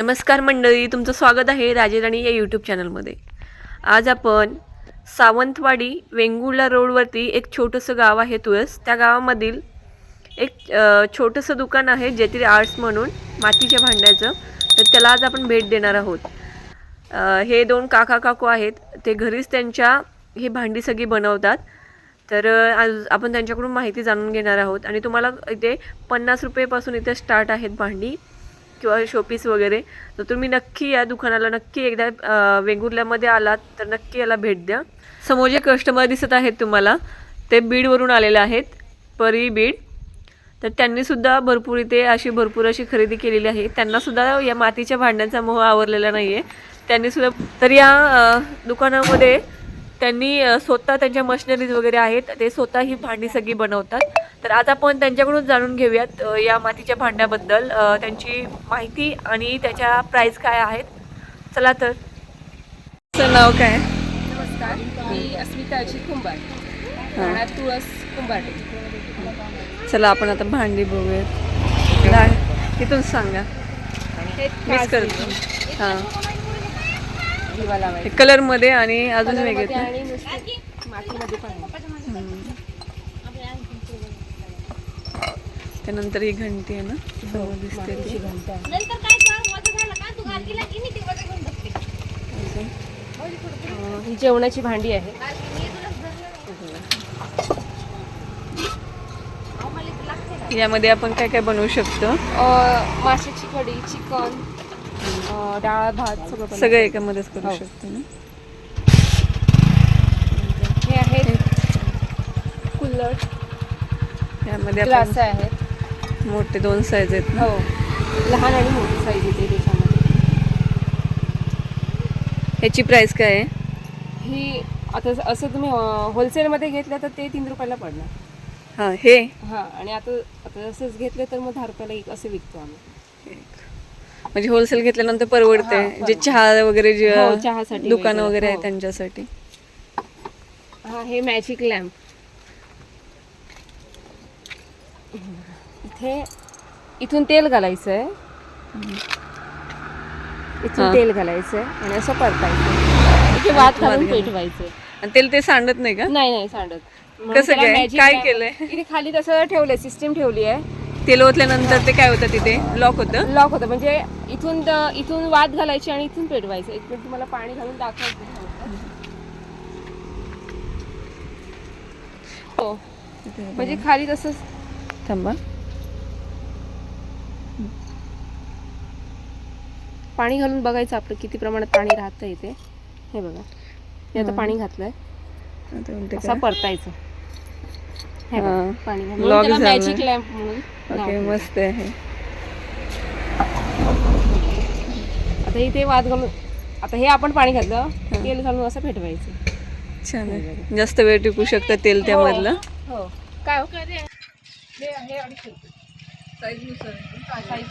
नमस्कार मंडळी तुमचं स्वागत आहे राजेराणी या यूट्यूब चॅनलमध्ये आज आपण सावंतवाडी वेंगुर्ला रोडवरती एक छोटंसं गाव आहे तुळस. त्या गावामधील एक छोटंसं दुकान आहे जेथील आर्ट्स म्हणून मातीच्या भांड्याचं. तर त्याला आज आपण भेट देणार आहोत. हे दोन काका काकू आहेत. ते घरीच त्यांच्या ही भांडी सगळी बनवतात. तर आज आपण त्यांच्याकडून माहिती जाणून घेणार आहोत. आणि तुम्हाला इथे पन्नास रुपयेपासून इथे स्टार्ट आहेत भांडी. किंवा शोपीस वगैरे तर तुम्ही नक्की या दुकानाला नक्की एकदा वेंगुर्ल्यामध्ये आलात तर नक्की याला भेट द्या. समोर जे कस्टमर दिसत आहेत तुम्हाला ते बीडवरून आलेले आहेत परी बीड. तर त्यांनीसुद्धा भरपूर इथे अशी भरपूर अशी खरेदी केलेली आहे. त्यांनासुद्धा या मातीच्या भांड्यांचा मोह आवरलेला नाही आहे त्यांनीसुद्धा तर या दुकानामध्ये त्यांनी स्वतः त्यांच्या मशिनरीज वगैरे आहेत ते स्वतः ही भांडी सगळी बनवतात. तर आज आपण त्यांच्याकडून जाणून घेऊयात या मातीच्या भांड्याबद्दल. त्यांची माहिती आणि त्याच्या प्राईस काय आहेत. चला तर. नाव काय? नमस्कार. मी अस्मिता अजित कुंभार. तुळस कुंभाटे चला आपण आता भांडी बघूयात. इथून सांगा. हे मिस करतो. हां. कलरमध्ये आणि अजून वेगळे आणि नुसते मातीमध्ये पण आहे. त्यानंतर ही घंटी आहे ना समोर दिसते ती. आहे. ही जेवणाची भांडी आहे. यामध्ये आपण काय काय बनवू शकतो? अं, माशाची कढी चिकन डाळ भात सगळं. सगळं एकामध्येच करू हो. शकतो ना? हे आहेत कुल्लड. यामध्ये ग्लास आहेत. मोठे दोन साईज आहेत ना. हो. लहान आणि मोठी साईज येते त्याच्यामध्ये ह्याची प्राइस काय आहे? ही आता असं तुम्ही होलसेलमध्ये घेतलं तर ते तीन रुपयाला पडणार. हां हे? हां आणि आता आता असंच घेतलं तर मग दहा रुपयाला एक असे विकतो आम्ही. म्हणजे होलसेल घेतल्यानंतर परवडते जे चहा वगैरे जे हो, चहासाठी दुकानं वगैरे, वगैरे आहे हो. त्यांच्यासाठी. हा हे मॅजिक लॅम्प इथे इथून तेल घालायचं आहे. इथून. तेल घालायचं आहे आणि असं परतायचं. इथे वात घालून. पेटवायचं. आणि तेल ते सांडत नाही का? नाही नाही सांडत. कसं काय? काय केलंय? इथे खाली तसं ठेवलंय सिस्टीम ठेवली आहे. तेल ओतल्यानंतर ते काय होतं तिथे? लॉक होतं? लॉक होतं. म्हणजे इथून इथून वात घालायची आणि इथून पेटवायचं. एक मिनिट तुम्हाला पाणी घालून दाखवायचं हो. म्हणजे खाली तसंच. थांबा. पाणी घालून बघायचं आपलं किती प्रमाणात पाणी राहतं इथे. हे बघा. हे आता पाणी घातलंय. असा. परतायचं. हे बघा, हां. पाणी घालून. Lock म्हणून त्याला झालंय. मॅजिक लॅम्प म्हणून ओके नाव दिलंय. मस्त आहे. आता इथे वात घालून आता हे आपण पाणी घातलं तेल घालून असं पेटवायचं छान आहे. जास्त वेळ टिकू शकतं तेल त्यामधलं. हो. काय हो? हे हे अडीचशे रुपये. हा, आहे.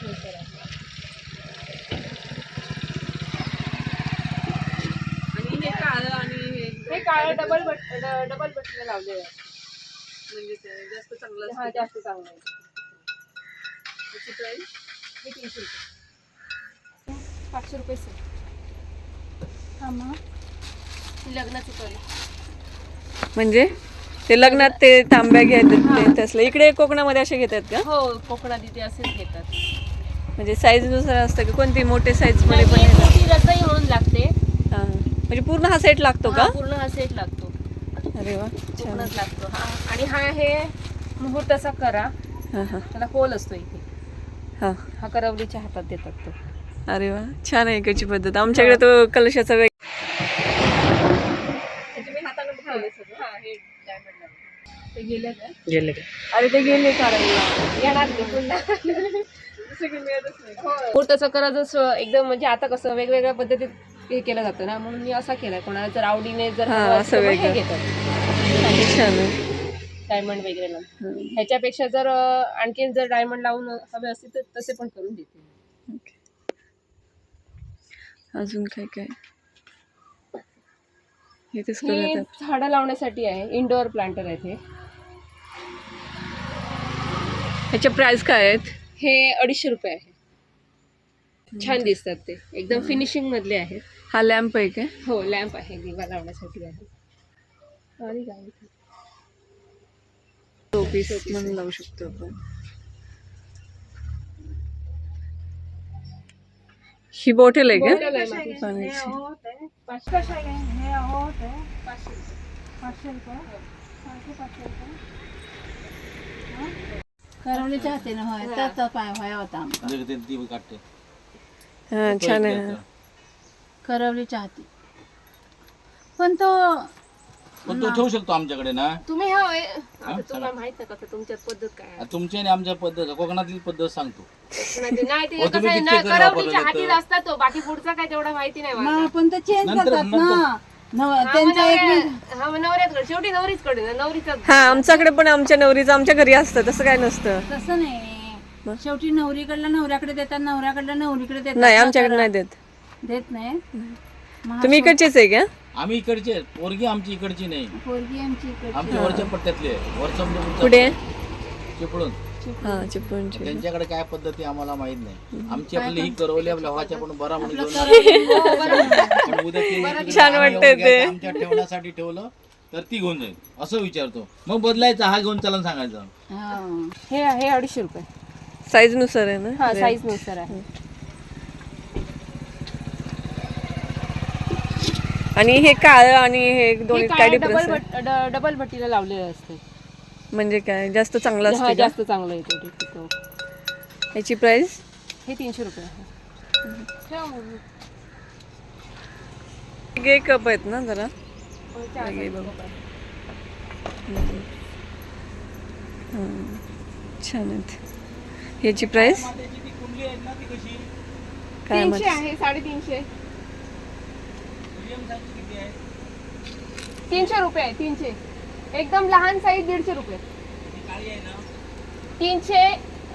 आणि हे काळं आणि हे काळं डबल बट डबल बटन लावले. म्हणजे जास्त चांगलं हा जास्त चांगलं आहे. त्याची प्राइस हे तीनशे रुपये. पाचशे रुपये सर लग्नाचं कळलं म्हणजे? ते लग्नात ते तांब्या घेतात ते तसलं. इकडे कोकणामध्ये असे घेतात का? हो कोकणात इथे असेच घेतात. म्हणजे साईजनुसार असतं का कोणती मोठे साईजमध्ये पण ही रजाई म्हणून लागते. हां. म्हणजे पूर्ण हा सेट लागतो का? हा, पूर्ण हा सेट लागतो. अरे वा कोकणात लागतो हा. आणि हा हे मुहूर्ताचा करा. हां हां. त्याला होल असतो इथे. हां. हा करवलीच्या हातात देतात तो. अरे वा छान आहे इकडची पद्धत. आमच्याकडे तो कलशाचा वेग ते गेले का? गेले अरे ते गेले काढायला. येणार ते पुन्हा. मुहूर्ताचा करा जसं एकदम म्हणजे आता कसं वेगवेगळ्या पद्धतीत हे केलं जातं ना म्हणून मी असा केलाय. कोणाला जर आवडीने जर हा, असं वेगळं. घेतात. छान आहे. डायमंड वगैरे लावून हं. ह्याच्यापेक्षा जर अं, आणखीन जर डायमंड लावून हवे असतील तर तसे पण करून देते. अजून काय काय? हे तेच हे करूयात झाडं लावण्यासाठी आहे. इंडोअर प्लांटर आहेत हे. ह्याच्या प्राइस काय आहेत? हे अडीचशे रुपये आहे. छान दिसतात ते. एकदम फिनिशिंग मधले आहेत. हा लॅम्प आहे काय हो लॅम्प आहे दिवा लावण्यासाठी आहे. आणि काय शोपीस म्हणून लावू शकतो आपण. ही बॉटल आहे का? पाण्याची करवलीच्या हातीनं होय. तर पाय व्हाया होता आमचा. ती काढते. हा छान आहे. करवलीच्या हाती पण तो पण तो ठेवू शकतो आमच्याकडे ना. तुम्ही हा. आता तुम्हाला माहीत नाही कसं तुमच्यात पद्धत काय आहे. तुमची आणि आमच्या पद्धत कोकणातली पद्धत सांगतो. नाही ते- नाही ते हो, कसं तुम्ही आहे किती ना जण करवलीच्या वापरलेलं हातीत तर? असतात तो बाकी पुढचा काय तेवढा माहिती नाही मला. मग पण ते चेंज नंतर- करतात ना. नव- हा, मग त्यांचा एक नवऱ्या- हा, मग नवऱ्याकडे शेवटी नवरीच कडे ना नवरीचा हा आमच्याकडे पण आमच्या नवरीचं आमच्या घरी असतं तसं काय नसतं. तसं नाही. शेवटी नवरीकडलं नवऱ्याकडे देतात नवऱ्याकडलं नवरीकडे देतात नाही आमच्याकडे नाही देत. देत नाही. तुम्ही इकडचेच आहे का? आम्ही इकडचे आहेत. पोरगी आमची इकडची नाही. पोरगी आमची इकडची. आमची वरच्या पट्ट्यातली आहे. पुढे चिपळून हा त्यांच्याकडे काय पद्धती आम्हाला माहीत नाही. आमची आपली ही करवली आपल्या व्हाच्या पण बरा म्हणून घेऊन पण उद्या ती छान आम्ही वाटतंय येऊन ते. घ्यायचं, आमच्या ठेवण्यासाठी ठेवलं तर ती घेऊन जाईल. असं विचारतो. मग बदलायचा हा घेऊन चला सांगायचं. हा. हे हे अडीचशे रुपये. साईजनुसार आहे ना? हा साईजनुसार आहे. आणि हे काळं आणि हे दोन्ही काय डिफरन्स डबल आहे? डबल भट्टीला लावलेलं असते. म्हणजे काय? जास्त चांगलं हा असतं का? जास्त चांगलं येतो ते टिकाऊ. याची प्राइस हे तीनशे रुपये आहे. ठेवा मग. वेगळे कप आहेत ना जरा. हो, चार वेगळे पाच बघू. छान आहेत. याची प्राइस काय तीनशे मग आहे साडेतीनशे. तीनशे रुपये आहे तीनशे. एकदम लहान साईज दीडशे रुपये. तीनशे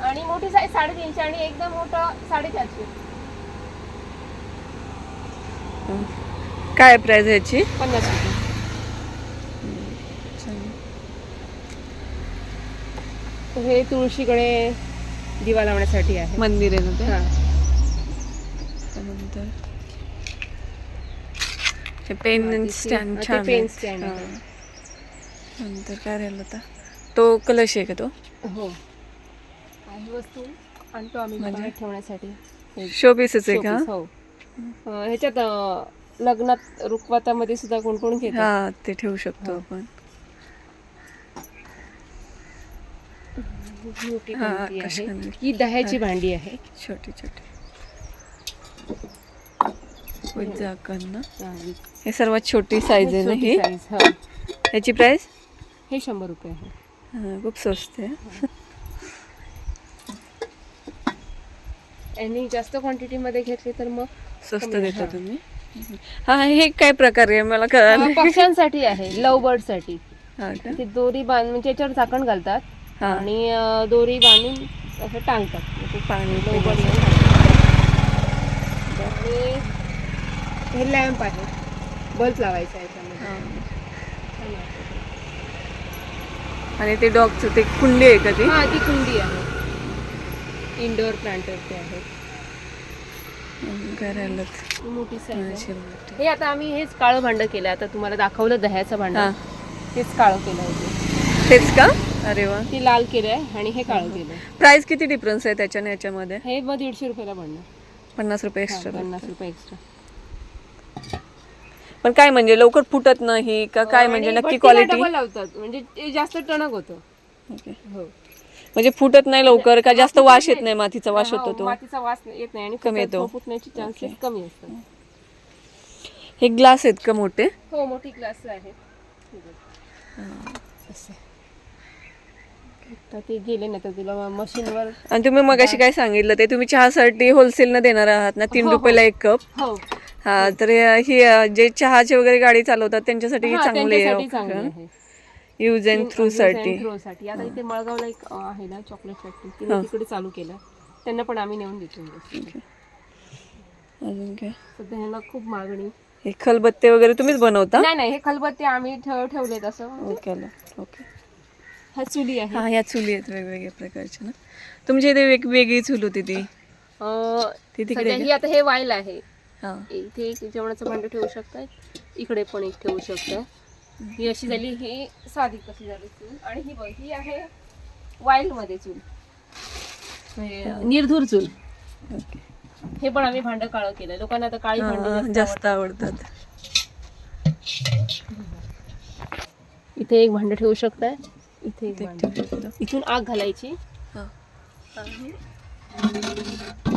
आणि मोठी साईज साडेतीनशे आणि एकदम मोठं साडेचारशे. काय प्राइस याची? पन्नास रुपये. हे तुळशीकडे दिवा लावण्यासाठी आहे. मंदिर आहे ना ते हा. त्यानंतर हे पेन. स्टँड हा, ते छान पेन. स्टँड. हा. नंतर काय राहिलं आता? तो कलश आहे का तो? हो. काही वस्तू. आणतो आम्ही बाहेर ठेवण्यासाठी. हे शो पीसच आहे का? showpiece, हो. अं, ह्याच्यात अं, लग्नात रुखवातामध्ये सुद्धा कोण कोण घेतात? हा ते ठेवू शकतो आपण. मोठी हा, भांडी आहे. कशाने? ही दह्याची भांडी आहे. छोटी छोटी. ना. हा, हे सर्वात छोटी साईज आहे ना ही. size, हा. याची प्राइस हे शंभर रुपये आहे. खूप स्वस्त आहे. आणि जास्त क्वांटिटी मध्ये घेतली तर मग स्वस्त देता. तुम्ही. हा हे काय प्रकार आहे मला कळालं पक्ष्यांसाठी आहे लव बर्डसाठी हा का? ते दोरी बांध म्हणजे याच्यावर झाकण घालतात. हा. आणि दोरी बांधून असं टांगतात. पाणी. येऊन आणि हे लॅम्प आहे. बल्ब लावायचा हा. वाटतं. आणि ते डॉगचं ते कुंडी आहे का ती? हा ती कुंडी आहे. इंडोर प्लांटर ते आहे. मोठी. हे आता आम्ही हेच काळं भांड केलं. आता तुम्हाला दाखवलं दह्याचं भांड. तेच काळं केलं होतं. तेच का? अरे वा. ते लाल केलंय आणि हे काळं केलंय प्राइस किती डिफरन्स आहे त्याच्या आणि याच्यामध्ये? हे मग दीडशे रुपयाला भांडणार पन्नास रुपये एक्स्ट्रा पन्नास रुपये एक्स्ट्रा पण काय म्हणजे लवकर फुटत नाही का? काय म्हणजे नक्की क्वालिटी डबल लावतात. म्हणजे ते जास्त टणक होतं. हो. म्हणजे फुटत नाही लवकर का जास्त वास येत नाही. मातीचा वास हो, होतो तो? मातीचा वास येत नाही आणि कमी फुटत- येतो. फुटण्याचे चान्सेस कमी असतात. हे ग्लास आहेत का मोठे? हो मोठी क्लास आहे ते गेले ना तर तुला मशीनवर आणि तुम्ही मग अशी काय सांगितलं ते? तुम्ही चहासाठी होलसेलनं देणार आहात ना तीन हो, हो. रुपयाला एक कप हो. हा तर हे- जे चहाची वगैरे गाडी चालवतात त्यांच्यासाठी ही हा, चांगली त्यांच्यासाठी चांगली आहे. आहे यूज अँड थ्रू साठी. साठी. आता इथे मळगावला एक अं, आहे ना चॉकलेट फॅक्टरी तिने तिकडे चालू केलं. त्यांना पण आम्ही नेऊन देतो industry. अजून काय? सध्या ह्याला खूप मागणी. हे खलबत्ते वगैरे तुम्हीच बनवता? नाही नाही हे खलबत्ते आम्ही ठेव ठेवलेत असं. ओके आलं. ओके. हा चुली आहे. हा ह्या चुली आहेत वेगवेगळ्या प्रकारच्या ना. तुमच्या इथे वेगवेगळी चूल होती ती. अं, ती तिकडे सध्या ही आता हे वाईल आहे. इथे एक जेवणाचं भांडं ठेवू शकताय. इकडे पण एक ठेवू शकताय. ही अशी झाली ही साधी कशी झाली चूल? आणि ही बघ ही आहे वाईल्डमध्ये चूल म्हणजे निर्धूर चूल. हे पण आम्ही भांडं काळं केलं लोकांना आता काळी हा, भांडी जास्त आवडतात. इथे एक भांडं ठेवू शकताय. इथे. इथून आग घालायची. हा.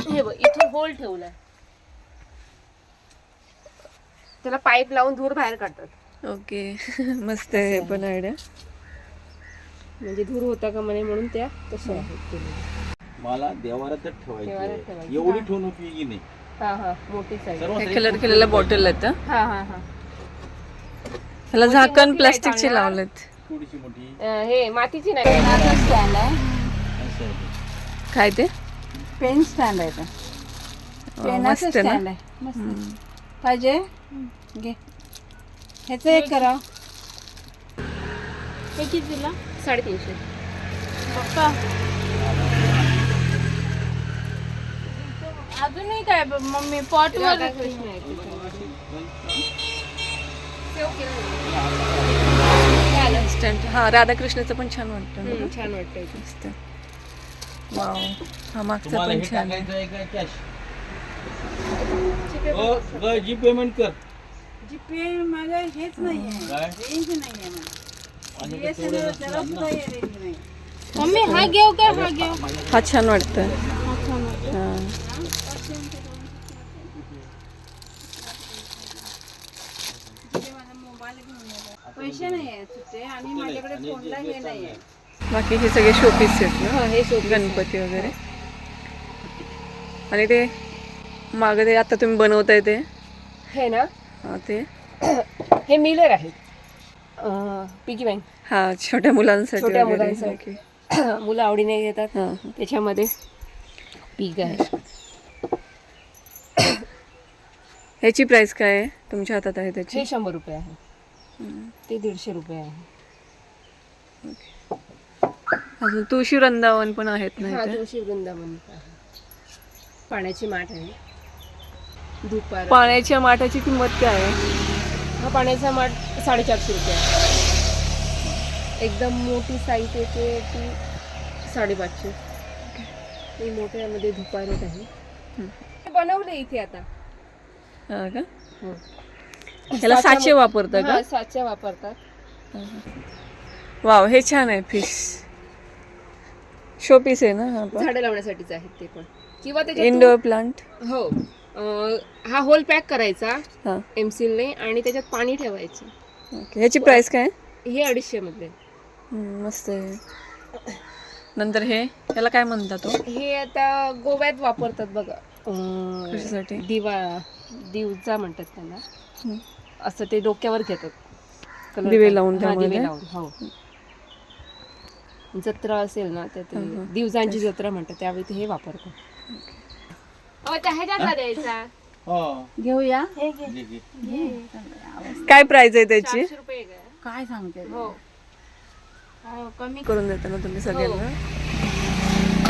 हे बघ इथून होल ठेवलाय. त्याला पाईप लावून धूर बाहेर काढतात. ओके. मस्त आहे हे पण आयडिया म्हणजे धूर होता का म्हणे म्हणून त्या तशा आहेत. मला देवारातच देवारात ठेवायची. एवढी ठेवून उपयोगी नाही. हा हा. मोठी साईज कलर केलेलं बॉटल आहेत हा. हा हा हा. ह्याला मोठी झाकण प्लास्टिकचे. लावलेत. थोडीशी मोठी. हे मातीची नाही. स्टँड आहे. काय ते? पेन स्टँड आहे ते. अं, पेनाचं स्टँड आहे मस्त. पाहिजे? घे. ह्याचं एक करा. हे किती दिला साडेतीनशे. पप्पा. अजूनही काय ब- मम्मी पॉट वर राधाकृष्ण आहे केलं हे राधाकृष्णाचं पण छान वाटतं हम्म, छान वाटतंय ते. मस्त. वाव हा मागचा तुम्हाला पण हे छान आहे. टाकायचं आहे का कॅश जी पेमेंट कर. जीपे माझं हेच नाहीये काय? रेंज नाहीये मला आणि BSNL तेवढं जरा नसणार सुद्धा ना. हे रेंज नाही. मम्मी हा घेऊ का? हा घेऊ. हा छान वाटतं हा. पैसे नाही आहेत आणि माझ्याकडे फोनला हे नाही आहे. बाकी हे सगळे शोपीस आहेत ना? हा हे शोध गणपती वगैरे. आणि ते मागं ते आता तुम्ही बनवताय ते. हे ना? हा, ते. हे मिलर आहे. Piggy bank. हा छोट्या मुलांसाठी छोट्या वगैरे. मुलांसाठी. मुलं आवडीने घेतात. हा, हा. त्याच्यामध्ये पीक आहे. ह्याची प्राइस काय आहे? तुमच्या हातात आहे त्याची? हे शंभर रुपये आहे. ते दीडशे रुपये आहे. अजून तुळशी वृंदावन पण आहेत ना हा इथे? तुळशी वृंदावन आहे. पाण्याची माठ आहे. दुपार पाण्याच्या माठाची किंमत काय आहे? हा पाण्याचा माठ साडेचारशे रुपये आहे. एकदम मोठी साईज येते ती साडेपाचशे. ही मोठ्यामध्ये धुपारत आहे. हे बनवले इथे आता. हा का? हो. ह्याला साचे वापरता का? हा, साच्या वापरतात. वाव हे छान आहे फिश शोपीस आहे ना हा पण? झाडं लावण्यासाठीच आहेत ते पण. किंवा त्याच्यात इंडोर प्लांट हो. हा होल पॅक करायचा एमसीलने आणि त्याच्यात पाणी ठेवायचं. ह्याची प्राइस काय? हे अडीचशे हम्म, मस्त आहे. नंतर हे ह्याला काय म्हणतात तो? हे आता गोव्यात वापरतात बघा. कशासाठी? दिवा दिवजा म्हणतात त्यांना. असं ते डोक्यावर घेतात. दिवे लावून? दिवे लावून हो. जत्रा असेल ना तर ते दिवजांची जत्रा म्हणतात त्यावेळी ते हे वापरतात. हो? घेऊया. काय प्राइस आहे त्याची? रुपये का? काय सांगते? हो. हो, कमी करून देता ना तुम्ही सगळ्यांना.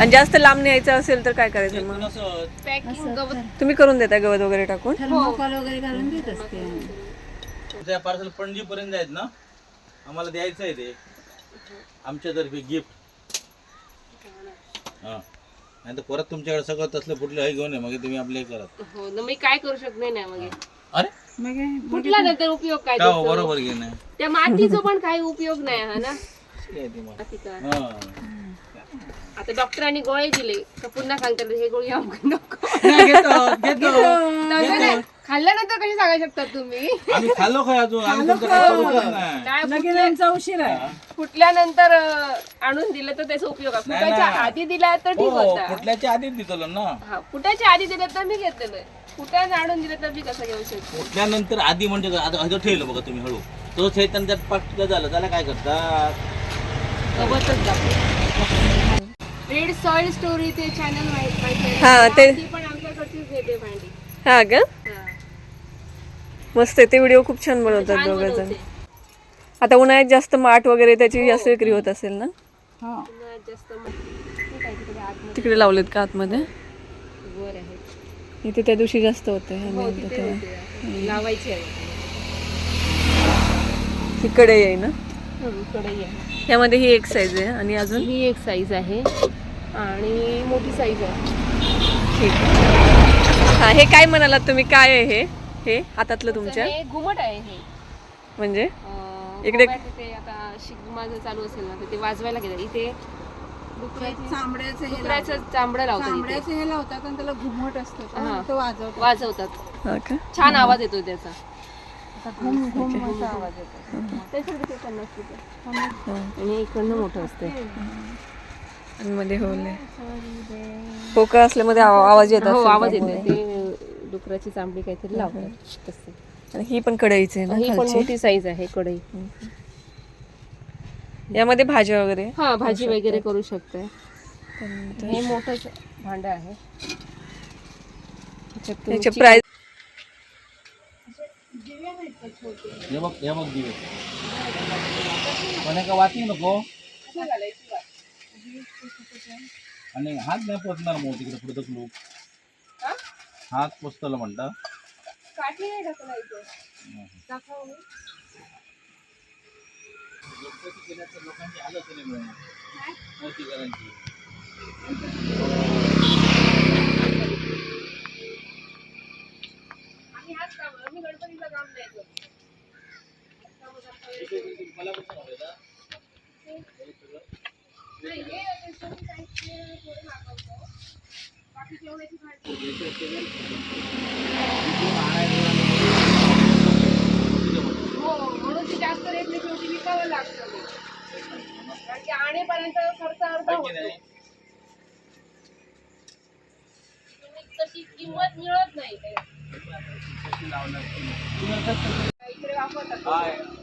आणि जास्त लांब न्यायचं असेल तर काय करायचं मग? असं पॅकिंग गवत तुम्ही करून देता गवत वगैरे टाकून? थर्मोकॉल वगैरे घालून देत असते. त्या पार्सल पणजी पर्यंत आहेत ना? आम्हाला द्यायचं आहे ते आमच्यातर्फे गिफ्ट हा. नाही तर परत तुमच्याकडे सगळं तसलं फुटलं हे घेऊन ये मग तुम्ही आपले करत हो न मी काय करू शकत नाही ना मग. अरे मग हे कुठला नंतर उपयोग काय का हो, त्याचा? बरोबर घे नाही त्या मातीचा पण काही उपयोग नाही हा ना काय? हा. आता डॉक्टरांनी गोळे दिले तर पुन्हा सांगतात हे गोळी आमक नको. तसं नाही. खाल्ल्यानंतर कशी सांगू शकता तुम्ही? आम्ही खाल्लो काय अजून. आम्ही तुमचं काय करूच नाही. काय लगेच उशीर आहे. फुटल्यानंतर अं, आणून दिलं तर त्याचा उपयोग आहे. नाही, फुटायच्या नाही. आधी दिला तर ठीक हो होता. कुठल्याच्या आधीच दिसलो ना. हा फुटायच्या आधी दिलं तर मी घेतलेलं फुटायचं आणून दिलं तर मी कसं घेऊ शकतो? कुठल्यानंतर आधी म्हणजे काय? आता हजर ठेवलं बघा तुम्ही हळू. तो चैतन त्यात पाठ झालं त्याला काय करतात? गवतच रेड सॉइल स्टोरी ते चॅनल माहीत माहिती हा, ते- ती पण आमच्याकडचीच घेते भांडी. हा का? हा. मस्त आहे ते व्हिडिओ खूप छान बनवतात छान दोघं जण. बनवते. आता उन्हाळ्यात जास्त माठ वगैरे त्याची जास्त विक्री होत असेल ना? हो. पुन्हा जास्त मग- हे काय तिकडे आतमध्ये? तिकडे लावलेत का आतमध्ये? वर आहे. इथे त्या दिवशी जास्त होते हो तिथे होते. लावायची आहे. इकडे आहे ना हं, कढई आहे यामध्ये ही एक साईज आहे आणि अजून? ही एक साईज आहे. आणि मोठी साईज आहे. ठीक आहे. हा हे काय म्हणालात तुम्ही? काय आहे हे? हे? हातातलं तुमच्या? हे घुमट आहे हे. म्हणजे? अं, इकडे- गोव्यात ते आता शिगमा जर चालू असेल ना तर ते वाजवायला घेतात इथे चांबड्याचं हे चांबडं लावतात. इथे. चांबड्याचं हे लावतात आणि त्याला घुमट असतं. हा. तो वाजवतो वाजवतात. हा का? छान आवाज येतो त्याचा. घुम घुम असा आवाज येतो. त्याच्यात किती पन्नास रुपये. हा. आणि इकडनं मोठं असते आणि मध्ये होले पोका असल्यामध्ये आवा- आवाज येत हो आवाज येतो. ते डुकराची चांबडी काहीतरी लावतात. तसे. आणि ही पण कढईची आहे ही पण मोठी साईज आहे कढई. यामध्ये भाज्या वगैरे? हा भाजी वगैरे करू शकते हे मोठंच भांड आहे. प्राइस हे बघ हे बघ दिवे. पण एका वाटी नको. आणि हात नाही पोचणार मग तिकडे पुढे लोक हात पोचतलं म्हणता. लोकांची हालत नाही मिळणार मोठी घरांची आम्ही हाच काम आम्ही गणपतीचं काम नाही करत. मला पण सांगू का? नाही, हे गणपती साहित्य थोडं मागवतो. बाकी जेवणाची भांडी हो म्हणून ती जास्त रेटने शेवटी विकावं लागतं. मग. कारण की आणेपर्यंत खर्च अर्धा होतो? तशी किंमत मिळत नाही इकडे वापरतात.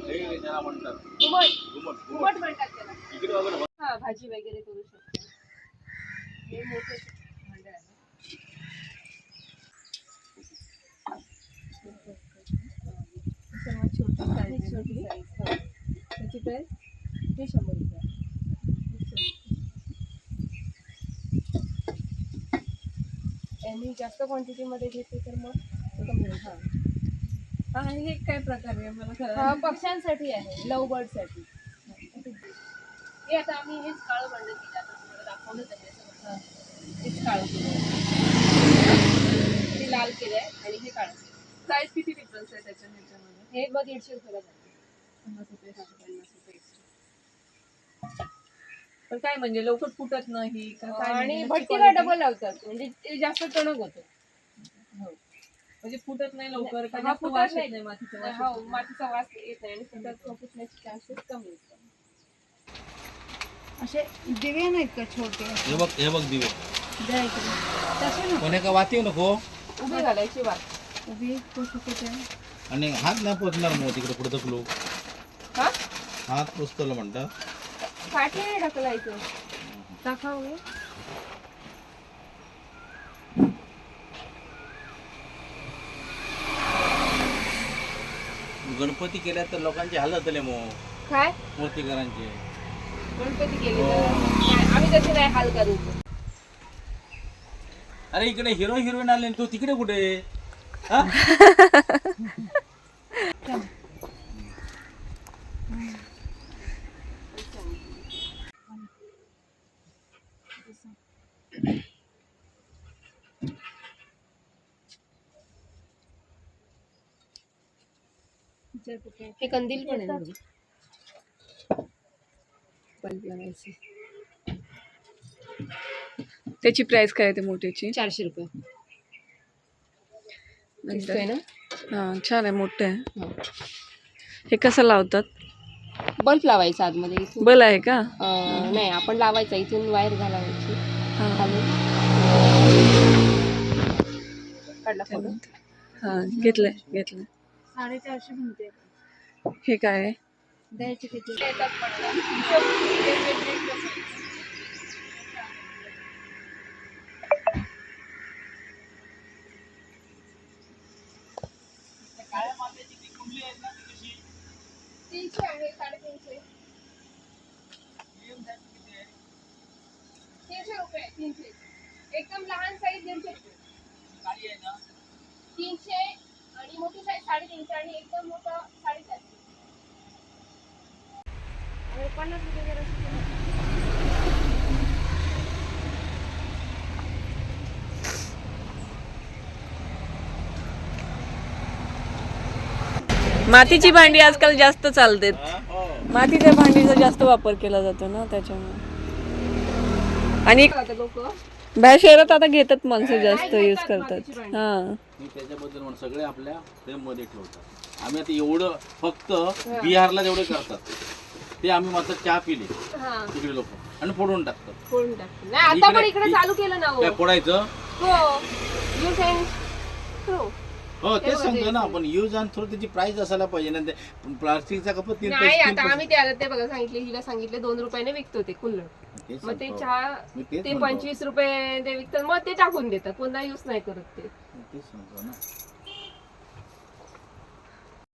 हे म्हणतात. घुमट. घुमट, त्याला. हा भाजी वगैरे करू शकतो. हे मोठे भांडे आहे सर्वात छोटी साईज छोटी साईज त्याची प्राईस हे शंभर रुपये आणि जास्त क्वांटिटीमध्ये घेते तर मग कमी होतं. हा. हे काय प्रकार आहे मला हा पक्ष्यांसाठी आहे लव बर्डसाठी हे आता आम्ही हेच काळं भांडं केलं आता तुम्हाला दाखवलंच आहे असं. हेच काळं केलं. ते लाल केलं आहे आणि हे काळं साईज किती डिफरन्स आहे त्याच्या ह्याच्यामध्ये? हे मग दीडशे रुपयाला जातं. पन्नास रुपये हा, पन्नास रुपये extra. पण काय म्हणजे लवकर फुटत नाही का काय आणि म्हणजे भट्टीला quality? डबल लावतात म्हणजे ते जास्त टणक होतं म्हणजे फुटत नाही लवकर का हा, जास्त फुटत वास येत नाही. नाही मातीचा वास हो येत नाही? मातीचा वास येत नाही आणि फुटत फुटण्याचे चान्सेस कमी असतात असे दिवे नाहीत का छोटे हे बघ हे बघ दिवे तसे ना पण एका वाटी नको उभी घालायची वाट उभी कुठे आणि हात नाही पोचणार मग तिकडे पुढे तक लोक हा? हात पोचतलं म्हणता काठी नाही ढकलायचं. दाखव गणपती केल्या तर लोकांची हालत आले मग. काय? मूर्तीकरांची. गणपती केले तर नाही, आम्ही तसे नाही हाल करू. अरे इकडे हिरो हिरोईन आले तू तिकडे कुठे? हा? हे कंदील पण आहे बल्ब लावायचे. त्याची प्राइस काय आहे ते मोठ्याची? चारशे रुपये. दिसतोय ना? हा छान आहे मोठं आहे. हो. हे कसं लावतात? बल्ब लावायचा आतमध्ये इथून. बल आहे का? अं, नाही आपण लावायचा इथून वायर घालावायची हा. खालून काढला फोटो हा घेतलंय घेतलंय. साडेचारशे म्हणते. हे काय आहे? द्यायची किती तीनशे आहे साडेतीनशे तीनशे रुपये तीनशे एकदम लहान साईज दीडशे रुपये तीनशे आणि मोठी साईज साडेतीनशे आणि एकदम मोठा साडेचारशे. पन्नास रुपये. मातीची भांडी आजकाल जास्त चालतात. हो? मातीच्या भांडीचा जास्त वापर केला जातो ना त्याच्यामुळे. आणि आता लोक बाहेर शहरात आता घेतात माणसं जास्त यूज करतात. हा. मी त्याच्याबद्दल म्हणून सगळे आपल्या फ्रेममध्ये ठेवतात. आम्ही आता एवढं फक्त बिहारला जेवढे करतात. ते आम्ही मात्र चहा पिले. हा. तिकडे लोक. आणि फोडून टाकतात फोडून टाकतो. नाही आता पण इकडे- इकडे चालू केलं ना हो. काय फोडायचं. हो. थ्रो हो तेच सांगतो ना आपण. यूज अँड थ्रो त्याची प्राइस असायला पाहिजे. ना ते प्लास्टिकचा कप तीन नाही आता आम्ही त्याला ते बघा सांगितले हिला सांगितले दोन रुपयाने विकतो ते कुल्लड तेच मग ते सांगतो. चहा तेच ते म्हणतो. पंचवीस रुपये ते विकतात. मग ते टाकून देतात. पुन्हा यूज नाही करत ते. तेच सांगतो ना.